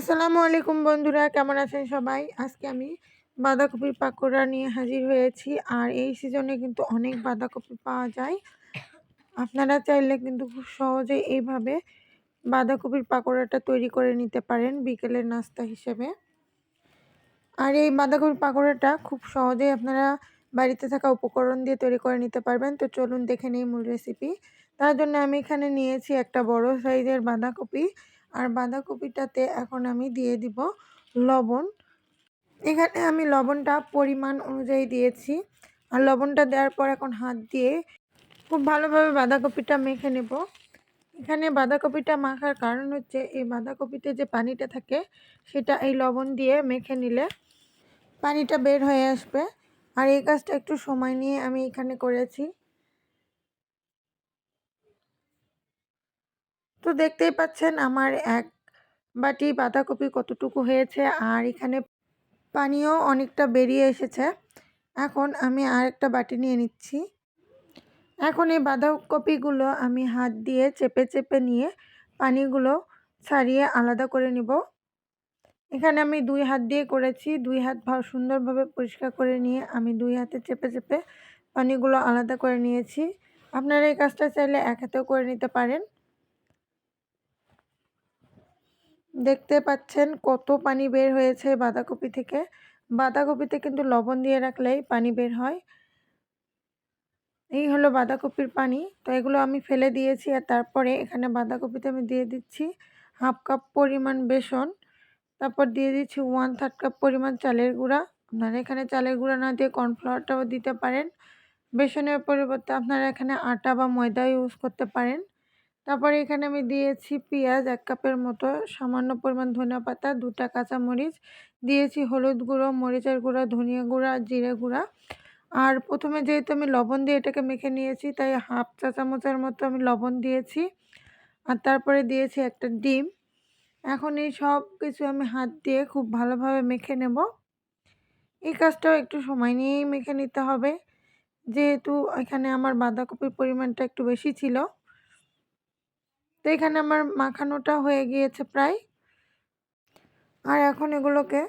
আসসালামু আলাইকুম বন্ধুরা, কেমন আছেন সবাই? আজকে আমি বাঁধাকপির পাকোড়া নিয়ে হাজির হয়েছি আর এই সিজনে কিন্তু অনেক বাঁধাকপি পাওয়া যায়। আপনারা চাইলে কিন্তু খুব সহজে এইভাবে বাঁধাকপির পাকোড়াটা তৈরি করে নিতে পারেন বিকেলের নাস্তা হিসেবে। আর এই বাঁধাকপির পাকোড়াটা খুব সহজেই আপনারা বাড়িতে থাকা উপকরণ দিয়ে তৈরি করে নিতে পারবেন। তো চলুন দেখে নিই মূল রেসিপি তার জন্য আমি এখানে নিয়েছি একটা বড় সাইজের বাঁধাকপি। আর বাঁধাকপিটাতে এখন আমি দিয়ে দিব লবণ। এখানে আমি লবণটা পরিমাণ অনুযায়ী দিয়েছি। আর লবণটা দেওয়ার পর এখন হাত দিয়ে খুব ভালোভাবে বাঁধাকপিটা মেখে নেব। এখানে বাঁধাকপিটা মাখার কারণ হচ্ছে এই বাঁধাকপিতে যে পানিটা থাকে, সেটা এই লবণ দিয়ে মেখে নিলে পানিটা বের হয়ে আসবে। আর এই কাজটা একটু সময় নিয়ে আমি এখানে করেছি। তো দেখতেই পাচ্ছেন আমার এক বাটি বাঁধাকপি কতটুকু হয়েছে আর এখানে পানিও অনেকটা বেরিয়ে এসেছে। এখন আমি আর একটা বাটি নিয়ে নিচ্ছি। এখন এই বাঁধাকপিগুলো আমি হাত দিয়ে চেপে চেপে নিয়ে পানিগুলো ছাড়িয়ে আলাদা করে নিব। এখানে আমি দুই হাত দিয়ে করেছি। দুই হাত সুন্দরভাবে পরিষ্কার করে নিয়ে আমি দুই হাতে চেপে চেপে পানিগুলো আলাদা করে নিয়েছি। আপনারা এই কাজটা চাইলে এক হাতেও করে নিতে পারেন। দেখতে পাচ্ছেন কত পানি বের হয়েছে বাঁধাকপি থেকে। বাঁধাকপিতে কিন্তু লবণ দিয়ে রাখলেই পানি বের হয়। এই হলো বাঁধাকপির পানি। তো এগুলো আমি ফেলে দিয়েছি আর তারপরে এখানে বাঁধাকপিতে আমি দিয়ে দিচ্ছি হাফ কাপ পরিমাণ বেসন। তারপর দিয়ে দিচ্ছি ওয়ান থার্ড কাপ পরিমাণ চালের গুঁড়া। আপনারা এখানে চালের গুঁড়া না দিয়ে কর্নফ্লাওয়ারটাও দিতে পারেন। বেসনের পরিবর্তে আপনারা এখানে আটা বা ময়দা ইউজ করতে পারেন। তারপরে এখানে আমি দিয়েছি পেঁয়াজ এক কাপের মতো, সামান্য পরিমাণ ধনিয়া পাতা, দুটা কাঁচামরিচ, দিয়েছি হলুদ গুঁড়ো, মরিচের গুঁড়ো, ধনিয়া গুঁড়া জিরে গুঁড়া। আর প্রথমে যেহেতু আমি লবণ দিয়ে এটাকে মেখে নিয়েছি, তাই হাফ চা চামচের মতো আমি লবণ দিয়েছি। আর তারপরে দিয়েছি একটা ডিম। এখন এই সব কিছু আমি হাত দিয়ে খুব ভালোভাবে মেখে নেব। এই কাজটাও একটু সময় নিয়েই মেখে নিতে হবে। যেহেতু এখানে আমার বাঁধাকপির পরিমাণটা একটু বেশি ছিল তো এখানে আমার মাখানোটা হয়ে গিয়েছে প্রায়। আর এখন এগুলোকে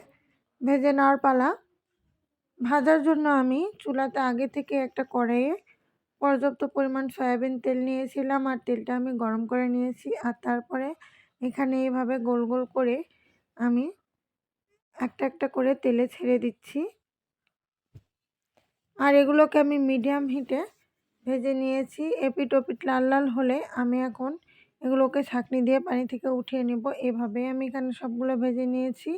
ভেজে নেওয়ার পালা। ভাজার জন্য আমি চুলাতে আগে থেকে একটা কড়াইয়ে পর্যাপ্ত পরিমাণ সয়াবিন তেল নিয়েছিলাম আর তেলটা আমি গরম করে নিয়েছি। আর তারপরে এখানে এইভাবে গোল গোল করে আমি একটা একটা করে তেলে ছেড়ে দিচ্ছি। আর এগুলোকে আমি মিডিয়াম হিটে ভেজে নিয়েছি। এপিট ওপিট লাল লাল হলে আমি এখন এগুলোকে ছাঁকনি দিয়ে পানি থেকে উঠিয়ে নেব। এভাবে আমি এখানে সবগুলো ভেজে নিয়েছি।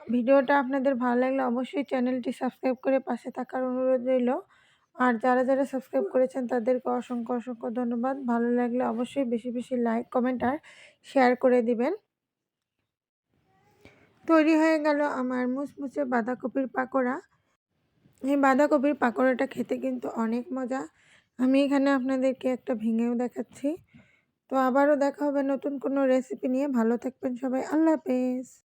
ভিডিওটা আপনাদের ভালো লাগলে অবশ্যই চ্যানেলটি সাবস্ক্রাইব করে পাশে থাকার অনুরোধ রইল। আর যারা যারা সাবস্ক্রাইব করেছেন, তাদেরকে অসংখ্য অসংখ্য ধন্যবাদ। ভালো লাগলে অবশ্যই বেশি বেশি লাইক, কমেন্ট আর শেয়ার করে দিবেন। তৈরি হয়ে গেল আমার মুচমুচে বাঁধাকপির পাকোড়া। এই বাঁধাকপির পাকোড়াটা খেতে কিন্তু অনেক মজা। আমি এখানে আপনাদেরকে একটা ভেঙেও দেখাচ্ছি। তো আবারও দেখা হবে নতুন কোনো রেসিপি নিয়ে। ভালো থাকবেন সবাই। আল্লাহ হাফেজ।